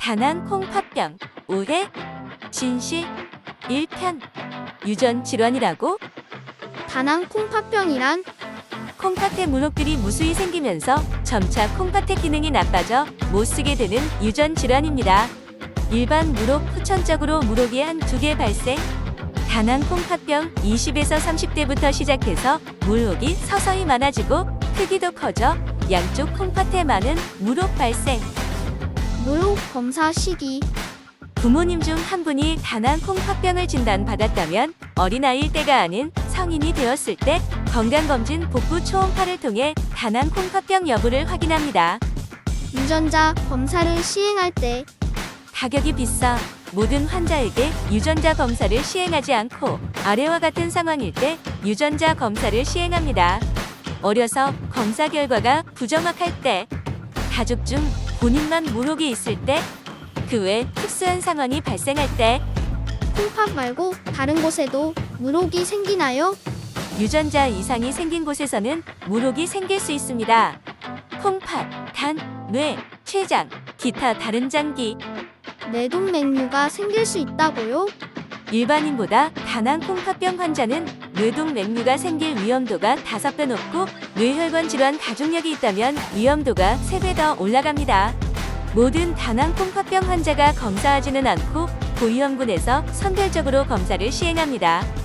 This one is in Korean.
다낭 콩팥병 오해 진실 1편 유전 질환이라고 다낭 콩팥병이란 콩팥의 문혹들이 무수히 생기면서 점차 콩팥의 기능이 나빠져 못 쓰게 되는 유전 질환입니다. 일반 무록 후천적으로 무록이 한 두 개 발생. 다낭 콩팥병 20에서 30대부터 시작해서 무록이 서서히 많아지고 크기도 커져 양쪽 콩팥에 많은 무록 발생. 무록 검사 시기 부모님 중 한 분이 다낭 콩팥병을 진단받았다면 어린아이일 때가 아닌 성인이 되었을 때 건강검진 복부 초음파를 통해 다낭 콩팥병 여부를 확인합니다. 유전자 검사를 시행할 때 가격이 비싸 모든 환자에게 유전자 검사를 시행하지 않고 아래와 같은 상황일 때 유전자 검사를 시행합니다. 어려서 검사 결과가 부정확할 때, 가족 중 본인만 무록이 있을 때, 그 외 특수한 상황이 발생할 때, 콩팥 말고 다른 곳에도 무록이 생기나요? 유전자 이상이 생긴 곳에서는 무록이 생길 수 있습니다. 콩팥, 간, 뇌, 췌장, 기타 다른 장기, 뇌동맥류가 생길 수 있다고요? 일반인보다 다낭 콩팥병 환자는 뇌동 맥류가 생길 위험도가 5배 높고 뇌혈관 질환 가족력이 있다면 위험도가 3배 더 올라갑니다. 모든 다낭 콩팥병 환자가 검사하지는 않고 고위험군에서 선별적으로 검사를 시행합니다.